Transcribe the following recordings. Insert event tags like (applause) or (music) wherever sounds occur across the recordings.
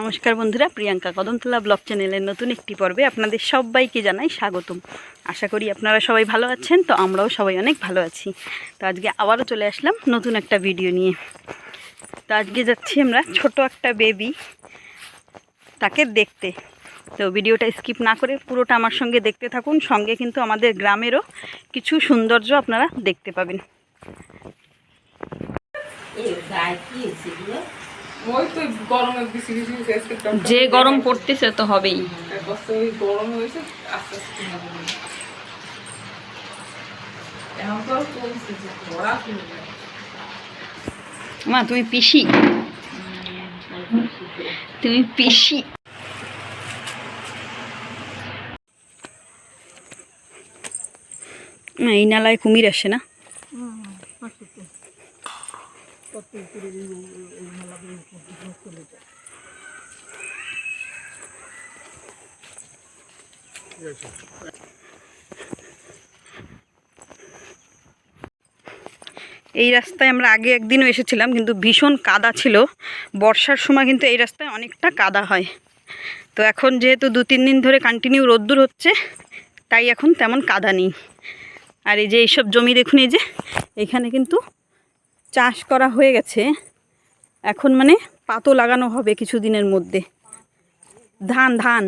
নমস্কার বন্ধুরা, প্রিয়াঙ্কা কদমতলা ব্লগ চ্যানেলের নতুন একটি পর্বে আপনাদের সবাইকে জানাই স্বাগতম। আশা করি আপনারা সবাই ভালো আছেন, তো আমরাও সবাই অনেক ভালো আছি। তো আজকে আবারও চলে আসলাম নতুন একটা ভিডিও নিয়ে। তো আজকে যাচ্ছি আমরা ছোট একটা বেবি তাকে দেখতে। তো ভিডিওটা স্কিপ না করে পুরোটা আমার সঙ্গে দেখতে থাকুন, সঙ্গে কিন্তু আমাদের গ্রামেরও কিছু সৌন্দর্য আপনারা দেখতে পাবেন। যে গরম পড়তেছে তো হবেই। গরম হয়েছে আস্তে আস্তে। মা তুমি পিসি? তুমি পিসি। মা, এই নালায় কুমির আসে না? এই রাস্তায় আমরা আগে একদিনও এসেছিলাম কিন্তু ভীষণ কাদা ছিল। বর্ষার সময় কিন্তু এই রাস্তায় অনেকটা কাদা হয়। তো এখন যেহেতু দু তিন দিন ধরে কন্টিনিউ রোদ্দুর হচ্ছে তাই এখন তেমন কাদা নেই। আর এই যে এইসব জমি দেখুন এই যে এখানে কিন্তু চাষ করা হয়ে গেছে। এখন মানে পাতো লাগানো হবে কিছু দিনের মধ্যে। ধান ধান।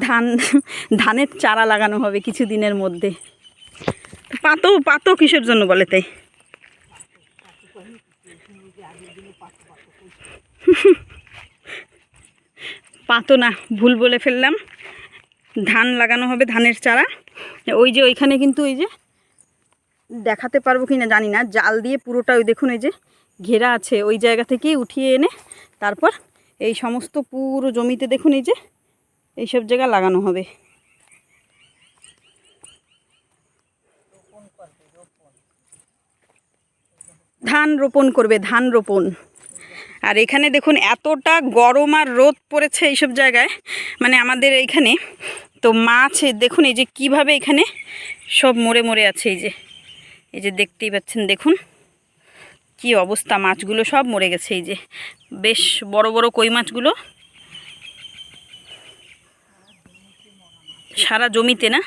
ধান, ধানের চারা লাগানো হবে কিছু দিনের মধ্যে। পাতো পাতো কিসের জন্য বলে তাই? পাতো না, ভুল বলে ফেললাম। ধান লাগানো হবে ধানের চারা। ওই যে ওইখানে কিন্তু ওই যে দেখাতে পারব কি না জানি না। জাল দিয়ে পুরোটা ওই দেখুন এই যে ঘেরা আছে, ওই জায়গা থেকেই উঠিয়ে এনে তারপর এই সমস্ত পুরো জমিতে দেখুন এই যে এইসব জায়গা লাগানো হবে। ধান রোপণ করবে, ধান রোপণ। আর এখানে দেখুন এতটা গরম আর রোদ পড়েছে এইসব জায়গায় মানে আমাদের এইখানে। তো মাছ, দেখুন এই যে কীভাবে এখানে সব মরে মরে আছে এই যে। এই যে দেখতেই পাচ্ছেন, দেখুন। কি অবস্থা, মাছগুলো সব মরে গেছে, এই যে। বেশ বড় বড় কই মাছগুলো। সারা জমিতে না?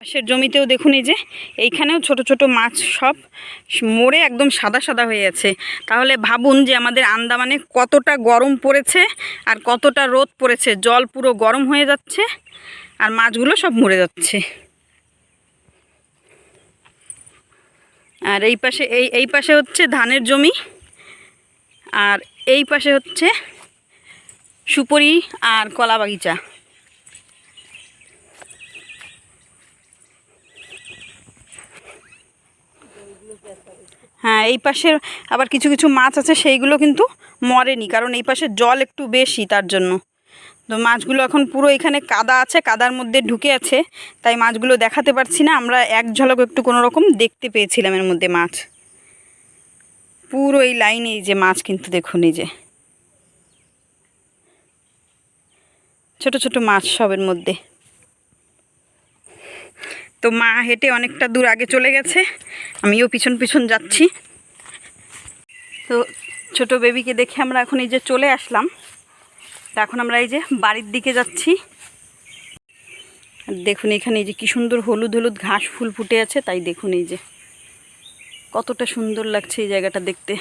পাশের জমিতেও দেখুন এই যে, এইখানেও ছোট ছোট মাছ সব মরে একদম সাদা সাদা হয়ে আছে। তাহলে ভাবুন যে আমাদের আন্দামানে কতটা গরম পড়েছে আর কতটা রোদ পড়েছে। জল পুরো গরম হয়ে যাচ্ছে আর মাছগুলো সব মরে যাচ্ছে। আর এই পাশে, এই এই পাশে হচ্ছে ধানের জমি, আর এই পাশে হচ্ছে সুপরি আর কলা বাগিচা। হ্যাঁ এই পাশের আবার কিছু কিছু মাছ আছে, সেইগুলো কিন্তু মরেনি, কারণ এই পাশে জল একটু বেশি তার জন্য। তো মাছগুলো এখন পুরো এখানে কাদা আছে, কাদার মধ্যে ঢুকে আছে। তাই মাছগুলো দেখাতে পারছি না, আমরা এক ঝলক একটু কোনো রকম দেখতে পেয়েছিলাম এর মধ্যে মাছ। পুরো এই লাইনে এই যে মাছ কিন্তু দেখুন এই যে। ছোট ছোট মাছ সবের মধ্যে। তো মা হেঁটে অনেকটা দূর আগে চলে গেছে, আমিও পিছন পিছন যাচ্ছি। তো ছোট বেবিকে দেখে আমরা এখন এই যে চলে আসলাম। তা এখন আমরা এই যে বাড়ির দিকে যাচ্ছি। দেখুন এখানে এই যে কি সুন্দর হলুদ হলুদ ঘাস ফুল ফুটে আছে, তাই দেখুন এই যে কতটা সুন্দর লাগছে এই জায়গাটা দেখতে।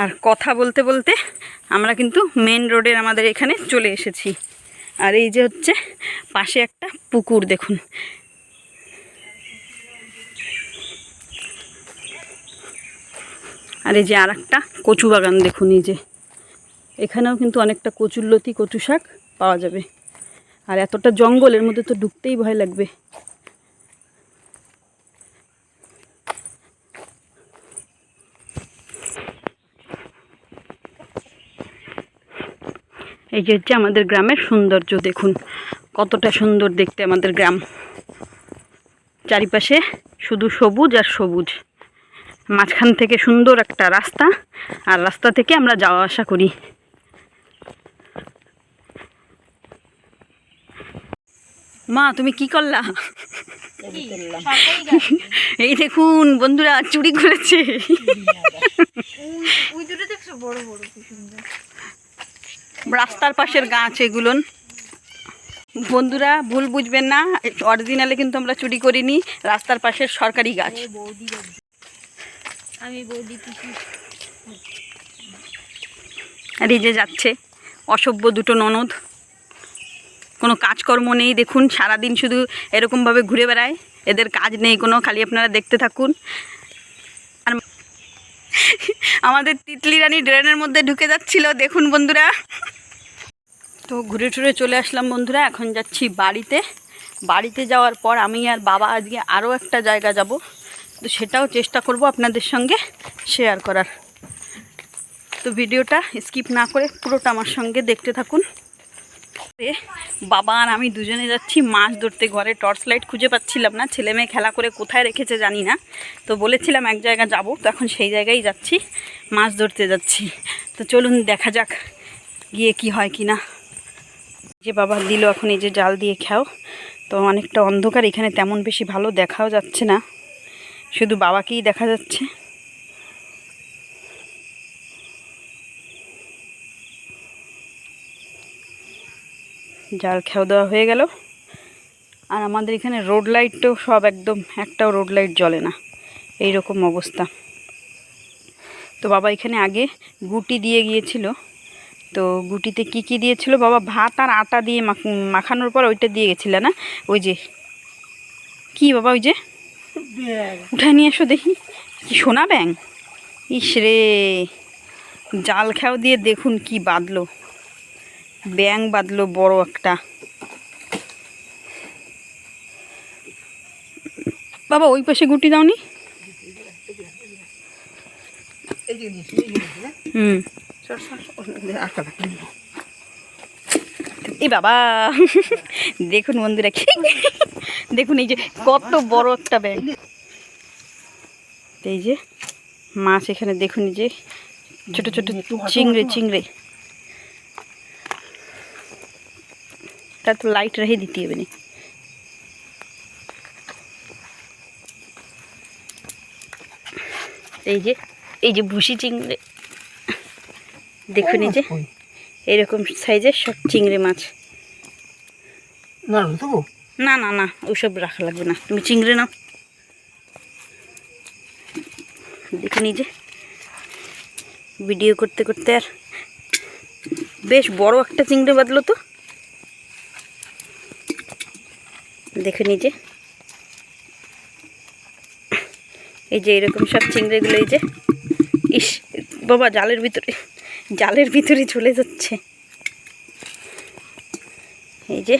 আর কথা বলতে বলতে আমরা কিন্তু মেন রোডের আমাদের এখানে চলে এসেছি। আর এই যে হচ্ছে পাশে একটা পুকুর, দেখুন। আর এই যে আর একটা কচু বাগান দেখুন এই যে। এখানেও কিন্তু অনেকটা কচুরলতি কচু শাক পাওয়া যাবে। আর এতটা জঙ্গলের মধ্যে তো ঢুকতেই ভয় লাগবে। এই যে হচ্ছে আমাদের গ্রামের সৌন্দর্য, দেখুন কতটা সুন্দর দেখতে আমাদের গ্রাম। চারিপাশে শুধু সবুজ আর সবুজ। মাঝখান থেকে সুন্দর একটা রাস্তা, আর রাস্তা থেকে আমরা যাওয়া আসা করি। মা তুমি কি করলা? এই দেখুন বন্ধুরা চুরি করেছে। রাস্তার পাশের গাছ এগুলোন বন্ধুরা ভুল বুঝবেন না অরিজিনালে কিন্তু আমরা চুরি করিনি রাস্তার পাশের সরকারি গাছ। আমি আর এই যে যাচ্ছে অসভ্য দুটো ননদ। কোনো কাজকর্ম নেই, দেখুন, সারাদিন শুধু এরকমভাবে ঘুরে বেড়ায়। এদের কাজ নেই কোনো, খালি আপনারা দেখতে থাকুন। আর আমাদের তিতলি রানী ড্রেনের মধ্যে ঢুকে যাচ্ছিল, দেখুন বন্ধুরা। তো ঘুরে টুরে চলে আসলাম বন্ধুরা, এখন যাচ্ছি বাড়িতে। বাড়িতে যাওয়ার পর আমি আর বাবা আজকে আরও একটা জায়গা যাব। তো সেটাও চেষ্টা করব আপনাদের সঙ্গে শেয়ার করার। তো ভিডিওটা স্কিপ না করে পুরোটা আমার সঙ্গে দেখতে থাকুন। বাবা আর আমি দুজনে যাচ্ছি মাছ ধরতে। ঘরে টর্চ লাইট খুঁজে পাচ্ছিলাম না। ছেলে মেয়ে খেলা করে কোথায় রেখেছে জানি না। তো বলেছিলাম এক জায়গা যাব, তো এখন সেই জায়গায় যাচ্ছি, মাছ ধরতে যাচ্ছি। তো চলুন দেখা যাক গিয়ে কি হয় কি না। যে বাবা দিল এখন এই যে জাল দিয়ে খাও। তো অনেকটা অন্ধকার, এখানে তেমন বেশি ভালো দেখাও যাচ্ছে না। শুধু বাবাকেই দেখা যাচ্ছে। জাল খেয়ে দেওয়া হয়ে গেল। আর আমাদের এখানে রোড লাইটটাও সব একদম একটাও রোড লাইট জ্বলে না। এই রকম অবস্থা। তো বাবা এখানে আগে গুটি দিয়ে গিয়েছিল। তো গুটিতে কি কি দিয়েছিল? বাবা ভাত আর আটা দিয়ে মাখ- মাখানোর পর ওইটা দিয়ে গেছিল না? ওই যে কি বাবা ওই যে? উঠায় নিয়ে এসো দেখি। কি সোনা ব্যাং ইস রে জাল খেয়াও দিয়ে দেখুন কি বাঁধলো ব্যাং বাঁধলো বড় একটা। বাবা, ওই পাশে গুটি দাওনি? এই বাবা, দেখুন বন্ধুরা কি দেখুন এই যে কত বড় একটা ব্যাগ এই যে মাছ এখানে, দেখুন এই যে ছোট ছোট চিংড়ে চিংড়ে। তার তো লাইট রেখে দিতে হবে না। এই যে এই যে ভুসি চিংড়ে। দেখুন এই যে এরকম সাইজের সব চিংড়ি মাছ। না না না ওইসব রাখা লাগবে না। তুমি চিংড়ি নাও। দেখে নিজে ভিডিও করতে করতে আর বেশ বড় একটা চিংড়ি বাঁধলো তো। দেখে নিজে এই যে এরকম সব চিংড়িগুলো, এই যে, ইস, বাবা, জালের ভিতরে জালের ভিতরে চলে যাচ্ছে। এই যে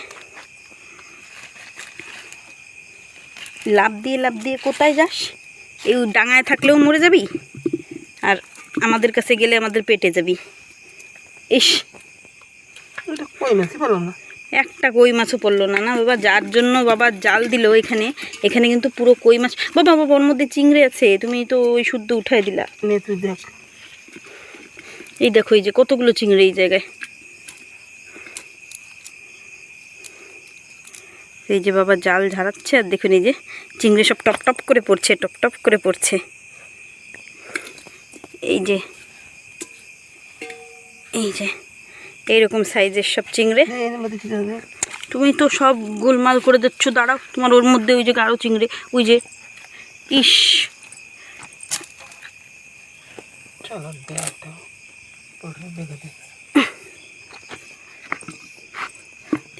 লাভ দিয়ে লাভ দিয়ে কোথায় যাস? এই ডাঙায় থাকলেও মরে যাবি, আর আমাদের কাছে গেলে আমাদের পেটে যাবি। ইস। কই না। একটা কই মাছও পড়ল না না বাবা? যার জন্য বাবা জাল দিল এখানে এখানে কিন্তু পুরো কই মাছ। বাবা বাবা ওর মধ্যে চিংড়ি আছে তুমি তো ওই শুদ্ধ উঠাই দিলা। তুই দেখ। এই দেখো এই যে কতগুলো চিংড়ি এই জায়গায়। এই যে বাবা জাল ঝাড়াচ্ছে আর দেখুন এই যে চিংড়ি সব টপ টপ করে পড়ছে টপ টপ করে পড়ছে। এই যে এই যে এইরকম সাইজের সব চিংড়ে। তুমি তো সব গোলমাল করে দিচ্ছ দাঁড়াও তোমার ওর মধ্যে ওই যে আরও চিংড়ে ওই যে ইস।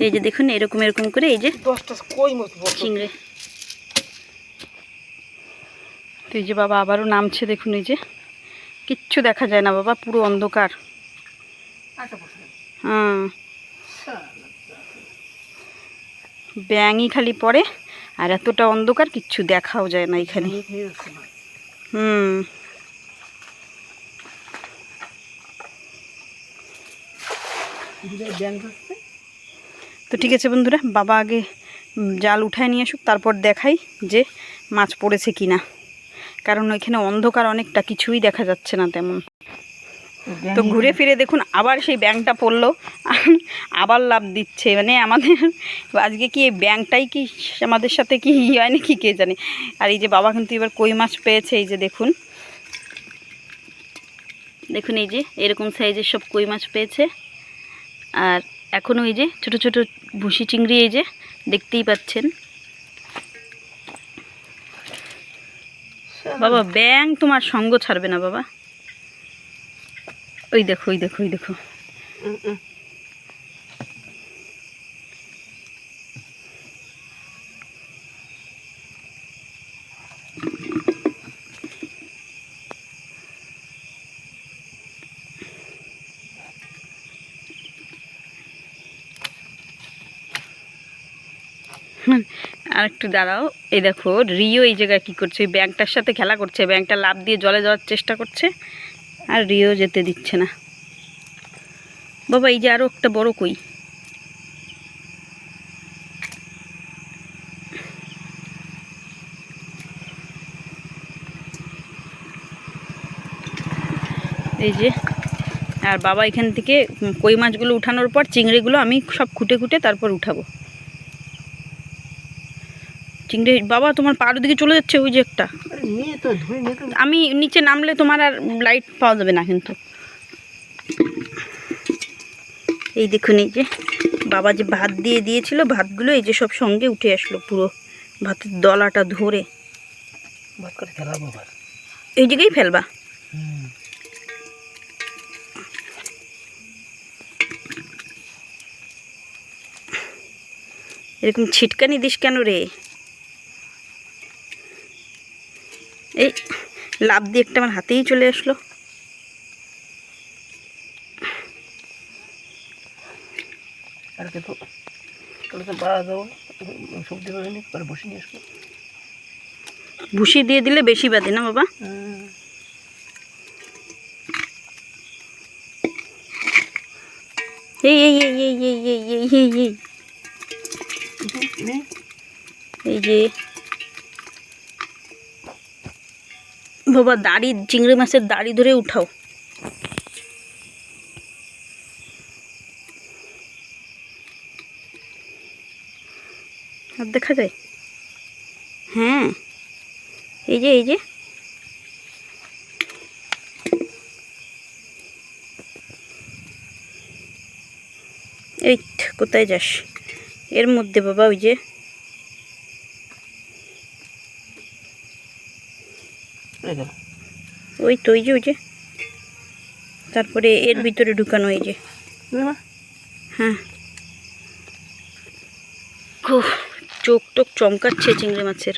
এই যে দেখুন এরকম এরকম করে এই যে চিংড়ে। এই যে বাবা আবারও নামছে দেখুন এই যে। কিচ্ছু দেখা যায় না বাবা পুরো অন্ধকার। ব্যাঙই খালি পড়ে, আর এতটা অন্ধকার কিচ্ছু দেখাও যায় না এখানে। হুম। তো ঠিক আছে বন্ধুরা, বাবা আগে জাল উঠায় নিয়ে আসুক, তারপর দেখাই যে মাছ পড়েছে কি না কারণ ওইখানে অন্ধকার অনেকটা কিছুই দেখা যাচ্ছে না তেমন। তো ঘুরে ফিরে দেখুন আবার সেই ব্যাংকটা পড়ল। (laughs) আবার লাভ দিচ্ছে। মানে আমাদের (laughs) আজকে কি এই ব্যাংকটাই কি আমাদের সাথে কি হয় নাকি কে জানে? আর এই যে বাবা কিন্তু এবার কই মাছ পেয়েছে এই যে দেখুন। দেখুন এই যে এরকম সাইজের সব কই মাছ পেয়েছে। আর এখনও এই যে ছোট ছোট ভুসি চিংড়ি এই যে দেখতেই পাচ্ছেন। বাবা ব্যাং তোমার সঙ্গ ছাড়বে না বাবা। ওই দেখো ওই দেখো ওই দেখো। আর একটু দাঁড়াও। এই দেখো, রিও এই জায়গায় কী করছে? ব্যাংকটার সাথে খেলা করছে। ব্যাংকটা লাভ দিয়ে জলে যাওয়ার চেষ্টা করছে। আর রিও যেতে দিচ্ছে না। বাবা, এই যে আরও একটা বড় কই। এই যে, আর বাবা এখান থেকে কই মাছগুলো উঠানোর পর চিংড়িগুলো আমি সব খুঁটে খুঁটে তারপর উঠাবো। চিংড়ি বাবা তোমার পাড়ের দিকে চলে যাচ্ছে ওই যে একটা। আমি নিচে নামলে তোমার আর লাইট পাওয়া যাবে না কিন্তু। এই দেখুন এই যে বাবা যে ভাত দিয়ে দিয়েছিল ভাতগুলো এই যে সব সঙ্গে উঠে আসলো পুরো। ভাতের দলাটা ধরে। এই দিকেই ফেলবা। এরকম ছিটকানি দিস কেন রে? এই লাভ দিয়ে একটা আমার হাতেই চলে আসলো আর না সবজি বাগানে বসে নিয়ে আসব ভুসি দিয়ে দিলে বেশি বাদে না বাবা এই এই এই এই এই এই এই এই এই এই যে বাবা, দাড়ি, চিংড়ি মাছের দাড়ি ধরে উঠাও। আর দেখা যায়? হ্যাঁ। এই যে এই যে। এই, কোথায় যাস? এর মধ্যে বাবা, ওই যে এই গেল ওই তো ওই যে ওই যে। তারপরে এর ভিতরে ঢুকানো এই যে। হ্যাঁ। খুব চোখ টোক চমকাচ্ছে চিংড়ি মাছের।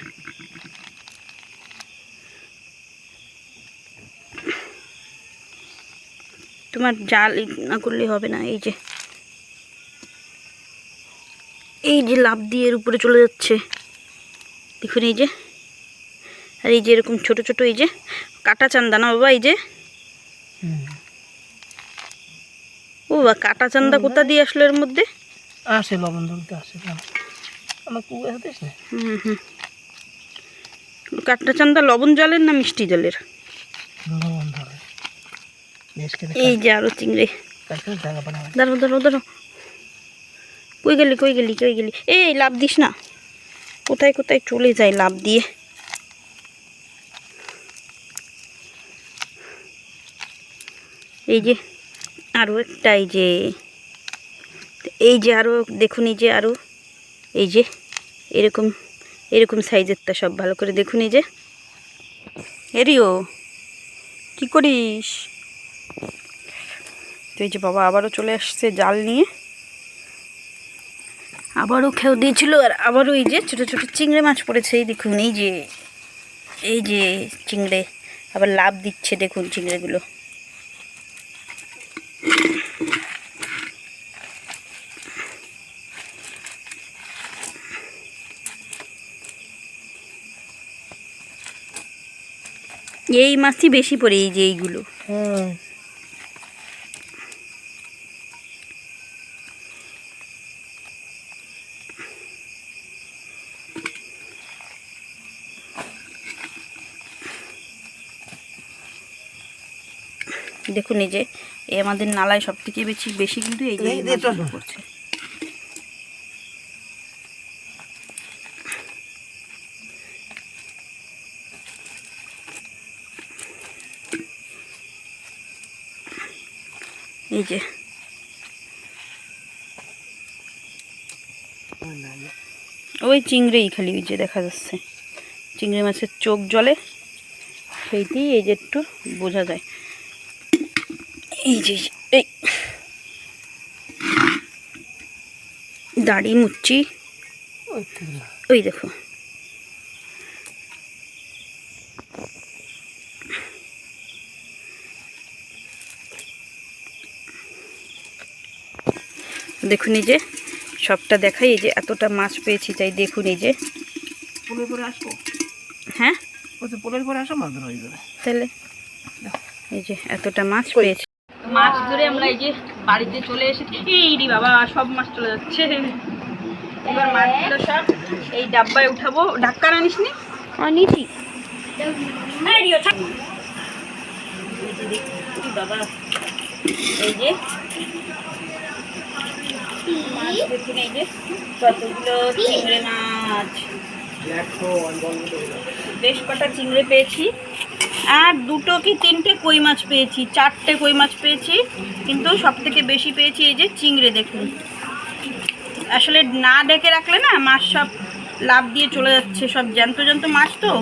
তোমার জাল না করলে হবে না এই যে। এই যে লাভ দিয়ে এর উপরে চলে যাচ্ছে। দেখুন এই যে। আর এই যে এরকম ছোট ছোট এই যে। কাটা চান্দা না বাবা এই যে। ও বাবা কাটা চান্দা কোথা দিয়ে আসলো এর মধ্যে? আসে লবণ ধরতে আসে আমার হুম হুম। কাঠটা চান্দা লবণ জলের না মিষ্টি জলের? লবণ ধরে। এই যে আরও চিংড়ি। দাঁড়ো দাঁড়ো দাঁড়ো কই গেলি কই গেলি কই গেলি? এই লাভ দিস না। কোথায় কোথায় চলে যায় লাভ দিয়ে? এই যে আরও একটা, এই যে এই যে আরও দেখুন এই যে আরও এই যে, এরকম এরকম সাইজেরটা সব ভালো করে দেখুন এই যে। এরিও কি করিস? তো এই যে বাবা আবারও চলে আসছে জাল নিয়ে। আবারও খেও দিয়েছিল আর আবারও এই যে ছোটো ছোটো চিংড়ে মাছ পড়েছে, এই দেখুন, এই যে এই যে চিংড়ে, আবার লাভ দিচ্ছে, দেখুন চিংড়েগুলো। এই মাছই বেশি পড়ে এই যে এইগুলো। দেখুন এই যে এই আমাদের নালায় সব থেকে বেশি বেশি কিন্তু এই যে পড়ছে। এই যে। ওই চিংড়েই খালি ওই যে দেখা যাচ্ছে। চিংড়ি মাছের চোখ জলে সেইটি এই যে একটু বোঝা যায়। এই যে এই। দাড়ি মুচ্ছি। ওই দেখো। দেখুন এই যে সবটা দেখাই এই যে এতটা মাছ পেয়েছি তাই দেখুন এই যে। পোলের পরে আসব? হ্যাঁ? পরে আসো মাছ ধরা তাহলে এই যে এতটা মাছ পেয়েছি। মাছ ধরে আমরা এই যে বাড়িতে চলে এসেছি। এই রে বাবা সব মাছ চলে যাচ্ছে। এবার মাছগুলো সব এই ডাব্বায় উঠাবো। ঢাক্কা আনিস নি? এই বাবা এই যে। মাছ দেখুন এই যে কতগুলো চিংড়ি মাছ। বেশ কটা চিংড়ি পেয়েছি। আর দুটো কি তিনটে কই মাছ পেয়েছি, চারটে কই মাছ পেয়েছি, কিন্তু সব থেকে বেশি পেয়েছি এই যে চিংড়ি দেখুন। আসলে না ডেকে রাখলে না মাছ সব লাভ দিয়ে চলে যাচ্ছে, সব জ্যান্ত জ্যান্ত মাছ তো।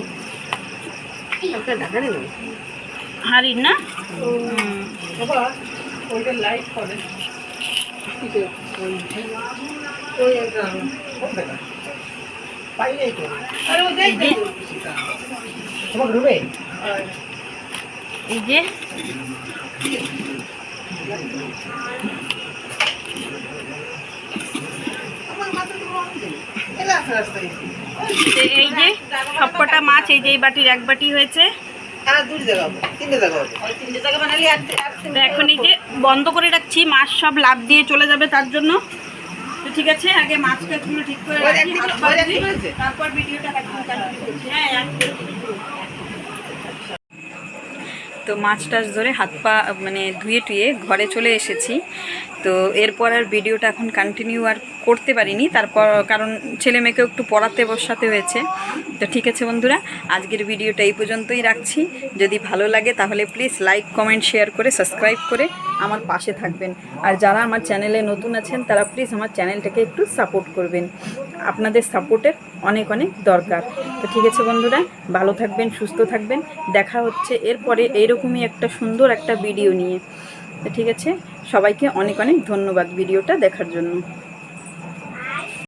হারির না? ওই ওই পাইলেই তো আরে ও দেখ তোমার এই যে এই যে সবকটা মাছ, এই যে এই বাটির এক বাটি হয়েছে এখন এই যে বন্ধ করে রাখছি, মাছ সব লাভ দিয়ে চলে যাবে তার জন্য তো ঠিক আছে, আগে মাছ টাছগুলো ঠিক করে রাখি? তারপর ভিডিওটা হ্যাঁ। তো মাছ টাছ ধরে হাত পা মানে ধুয়ে টুয়ে ঘরে চলে এসেছি। তো এরপর আর ভিডিওটা এখন কন্টিনিউ আর করতে পারিনি। তারপর, কারণ ছেলে মেয়েকেও একটু পড়াতে বসাতে হয়েছে। তো ঠিক আছে বন্ধুরা, আজকের ভিডিওটা এই পর্যন্তই রাখছি। যদি ভালো লাগে তাহলে প্লিজ লাইক কমেন্ট শেয়ার করে সাবস্ক্রাইব করে আমার পাশে থাকবেন। আর যারা আমার চ্যানেলে নতুন আছেন, তারা প্লিজ আমার চ্যানেলটাকে একটু সাপোর্ট করবেন। আপনাদের সাপোর্টের অনেক অনেক দরকার। তো ঠিক আছে বন্ধুরা, ভালো থাকবেন, সুস্থ থাকবেন। দেখা হচ্ছে এরপরে এইরকমই একটা সুন্দর একটা ভিডিও নিয়ে। ঠিক আছে, সবাইকে অনেক অনেক ধন্যবাদ ভিডিওটা দেখার জন্য।